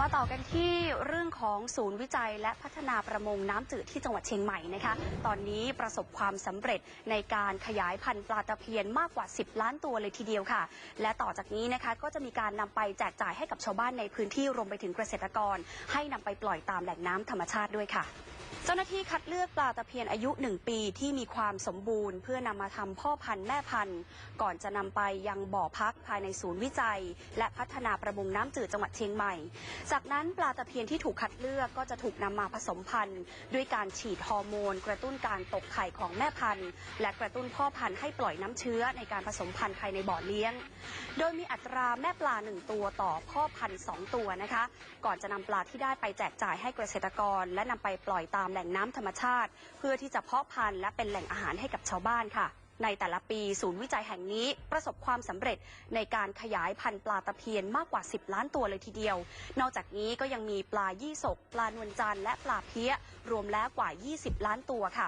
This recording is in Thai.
มาต่อกันที่เรื่องของศูนย์วิจัยและพัฒนาประมงน้ำจืดที่จังหวัดเชียงใหม่นะคะ ตอนนี้ประสบความสำเร็จในการขยายพันธุ์ปลาตะเพียนมากกว่า 10 ล้านตัวเลยทีเดียวค่ะ และต่อจากนี้นะคะก็จะมีการนำไปแจกจ่ายให้กับชาวบ้านในพื้นที่รวมไปถึงเกษตรกร ให้นำไปปล่อยตามแหล่งน้ำธรรมชาติด้วยค่ะ เจ้าหน้าที่คัดเลือกปลาตะเพียนอายุ 1 ปีที่มีความสมบูรณ์ เพื่อนำมาทำพ่อพันธุ์แม่พันธุ์ ก่อนจะนำไปยังบ่อพักภายในศูนย์วิจัย และพัฒนาประมงน้ำจืดจังหวัดเชียงใหม่ จากนั้นปลาตะเพียนที่ถูกคัดเลือกก็จะถูกนำมาผสมพันธุ์ ด้วยการฉีดฮอร์โมน กระตุ้นการตกไข่ของแม่พันธุ์ และกระตุ้นพ่อพันธุ์ให้ปล่อยน้ำเชื้อในการผสมพันธุ์ภายในบ่อเลี้ยง โดยมีอัตราแม่ปลา 1 ตัวต่อพ่อพันธุ์2ตัวนะคะ ก่อนจะนำปลาที่ได้ไปแจกจ่ายให้เกษตรกร และนำไปปล่อยตามแหล่งน้ำธรรมชาติ เพื่อที่จะเพาะพันธุ์และเป็นแหล่งอาหารให้กับชาวบ้านค่ะ ในแต่ละปีศูนย์วิจัยแห่งนี้ประสบความสำเร็จในการขยายพันธุ์ปลาตะเพียนมากกว่า 10 ล้านตัวเลยทีเดียว นอกจากนี้ก็ยังมีปลายี่สก ปลานวลจันทร์และปลาเพี้ยรวมแล้วกว่า 20 ล้านตัวค่ะ